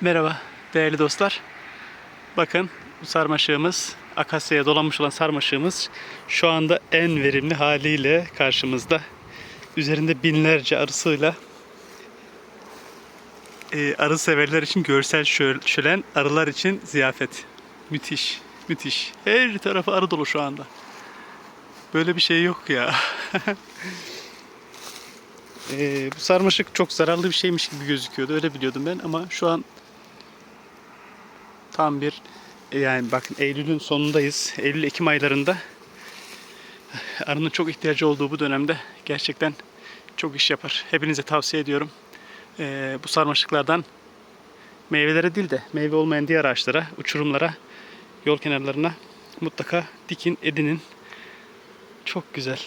Merhaba değerli dostlar. Bakın bu sarmaşığımız, akasyaya dolanmış olan sarmaşığımız şu anda en verimli haliyle karşımızda. Üzerinde binlerce arısıyla e, arı severler için görsel şö- şölen, arılar için ziyafet. Müthiş, müthiş. Her tarafı arı dolu şu anda. Böyle bir şey yok ya. E, bu sarmaşık çok zararlı bir şeymiş gibi gözüküyordu. Öyle biliyordum ben ama şu an tam bir e, yani bakın Eylül'ün sonundayız. Eylül-Ekim aylarında arının çok ihtiyacı olduğu bu dönemde gerçekten çok iş yapar. Hepinize tavsiye ediyorum. E, bu sarmaşıklardan meyvelere değil de meyve olmayan diğer ağaçlara, uçurumlara, yol kenarlarına mutlaka dikin, edinin. Çok güzel.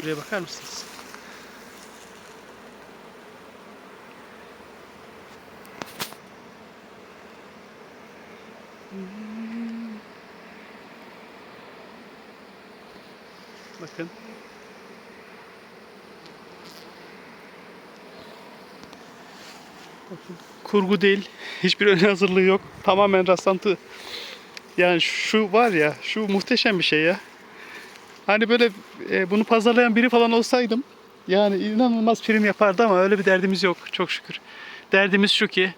Şuraya bakar mısınız? Bakın. Bakın. Kurgu değil. Hiçbir ön hazırlığı yok. Tamamen rastlantı. Yani şu var ya, şu muhteşem bir şey ya. Hani böyle e, bunu pazarlayan biri falan olsaydım yani inanılmaz prim yapardı ama öyle bir derdimiz yok çok şükür. Derdimiz şu ki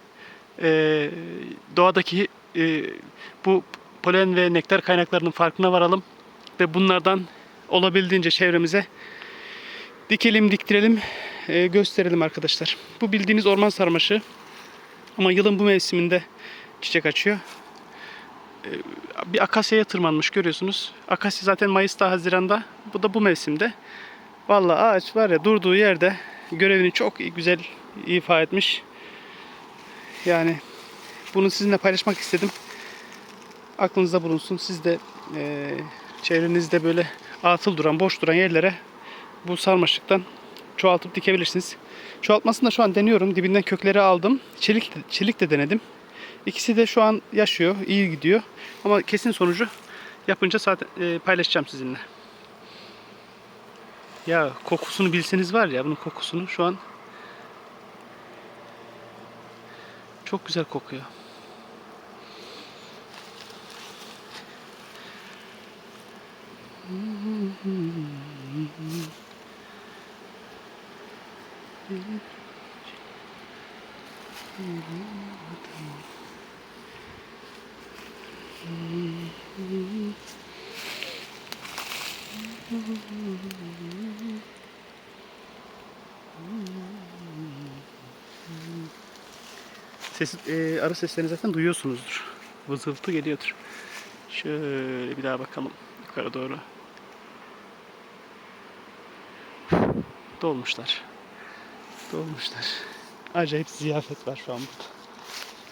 e, doğadaki e, bu polen ve nektar kaynaklarının farkına varalım ve bunlardan olabildiğince çevremize dikelim, diktirelim, e, gösterelim arkadaşlar. Bu bildiğiniz orman sarmaşığı ama yılın bu mevsiminde çiçek açıyor bir akasyaya tırmanmış görüyorsunuz. Akasya zaten Mayıs'ta, Haziran'da. Bu da bu mevsimde. Vallahi ağaç var ya durduğu yerde görevini çok güzel ifa etmiş. Yani bunu sizinle paylaşmak istedim. Aklınızda bulunsun. Siz de e, çevrenizde böyle atıl duran, boş duran yerlere bu sarmaşıktan çoğaltıp dikebilirsiniz. Çoğaltmasını da şu an deniyorum. Dibinden kökleri aldım. Çelik, çelik de denedim. İkisi de şu an yaşıyor, iyi gidiyor. Ama kesin sonucu yapınca zaten e, paylaşacağım sizinle. Ya kokusunu bilseniz var ya bunun kokusunu şu an çok güzel kokuyor. Ses, e, arı seslerini zaten duyuyorsunuzdur. Vızıltı geliyordur. Şöyle bir daha bakalım yukarı doğru. Dolmuşlar. Dolmuşlar. Acayip ziyafet var şu an burada.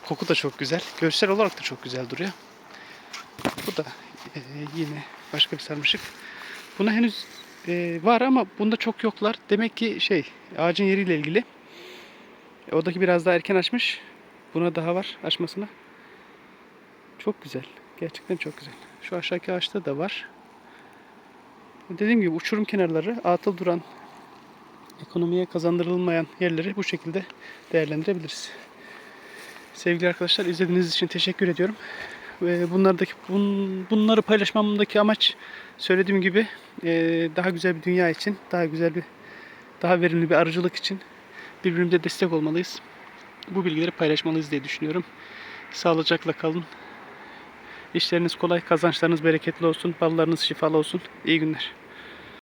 Koku da çok güzel. Görsel olarak da çok güzel duruyor. Bu da e, yine başka bir sarmaşık. Buna henüz e, var ama bunda çok yoklar. Demek ki şey ağacın yeriyle ilgili. E, Odaki biraz daha erken açmış. Buna daha var açmasına. Çok güzel. Gerçekten çok güzel. Şu aşağıki ağaçta da var. Dediğim gibi uçurum kenarları atıl duran ekonomiye kazandırılmayan yerleri bu şekilde değerlendirebiliriz. Sevgili arkadaşlar izlediğiniz için teşekkür ediyorum. Bunlardaki bun, bunları paylaşmamdaki amaç söylediğim gibi e, daha güzel bir dünya için, daha güzel bir daha verimli bir arıcılık için birbirimize destek olmalıyız. Bu bilgileri paylaşmalıyız diye düşünüyorum. Sağlıcakla kalın. İşleriniz kolay, kazançlarınız bereketli olsun, ballarınız şifalı olsun. İyi günler.